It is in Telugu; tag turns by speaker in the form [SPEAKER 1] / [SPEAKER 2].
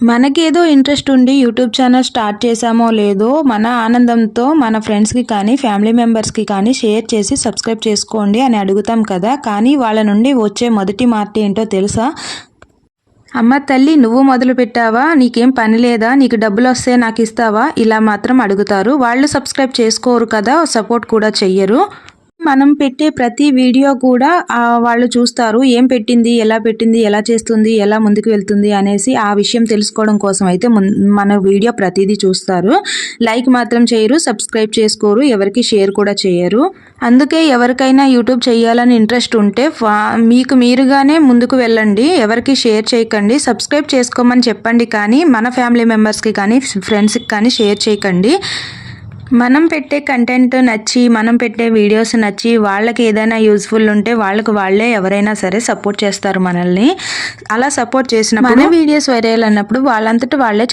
[SPEAKER 1] మనకేదో ఇంట్రెస్ట్ ఉండి యూట్యూబ్ ఛానల్ స్టార్ట్ చేసామో లేదో మన ఆనందంతో మన ఫ్రెండ్స్కి కానీ ఫ్యామిలీ మెంబర్స్కి కానీ షేర్ చేసి సబ్స్క్రైబ్ చేసుకోండి అని అడుగుతాం కదా. కానీ వాళ్ళ నుండి వచ్చే మొదటి మాట ఏంటో తెలుసా? అమ్మ తల్లి నువ్వు మొదలు పెట్టావా? నీకేం పని లేదా? నీకు డబ్బులు వస్తే నాకు ఇస్తావా? ఇలా మాత్రం అడుగుతారు. వాళ్ళు సబ్స్క్రైబ్ చేసుకోరు కదా సపోర్ట్ కూడా చెయ్యరు. మనం పెట్టే ప్రతి వీడియో కూడా వాళ్ళు చూస్తారు ఏం పెట్టింది ఎలా పెట్టింది ఎలా చేస్తుంది ఎలా ముందుకు వెళ్తుంది అనేసి ఆ విషయం తెలుసుకోవడం కోసం అయితే మన వీడియో ప్రతిదీ చూస్తారు. లైక్ మాత్రం చేయరు సబ్స్క్రైబ్ చేసుకోరు ఎవరికి షేర్ కూడా చేయరు. అందుకే ఎవరికైనా యూట్యూబ్ చేయాలని ఇంట్రెస్ట్ ఉంటే ఫా- మీకు మీరుగానే ముందుకు వెళ్ళండి ఎవరికి షేర్ చేయకండి సబ్స్క్రైబ్ చేసుకోమని చెప్పండి కానీ మన ఫ్యామిలీ మెంబర్స్కి కానీ ఫ్రెండ్స్కి కానీ షేర్ చేయకండి. మనం పెట్టే కంటెంట్ నచ్చి మనం పెట్టే వీడియోస్ నచ్చి వాళ్ళకి ఏదైనా యూజ్ఫుల్ ఉంటే వాళ్ళకి వాళ్ళే ఎవరైనా సరే సపోర్ట్ చేస్తారు మనల్ని. అలా సపోర్ట్ చేసిన మన వీడియోస్ వైరల్ అన్నప్పుడు వాళ్ళంతటా వాళ్ళే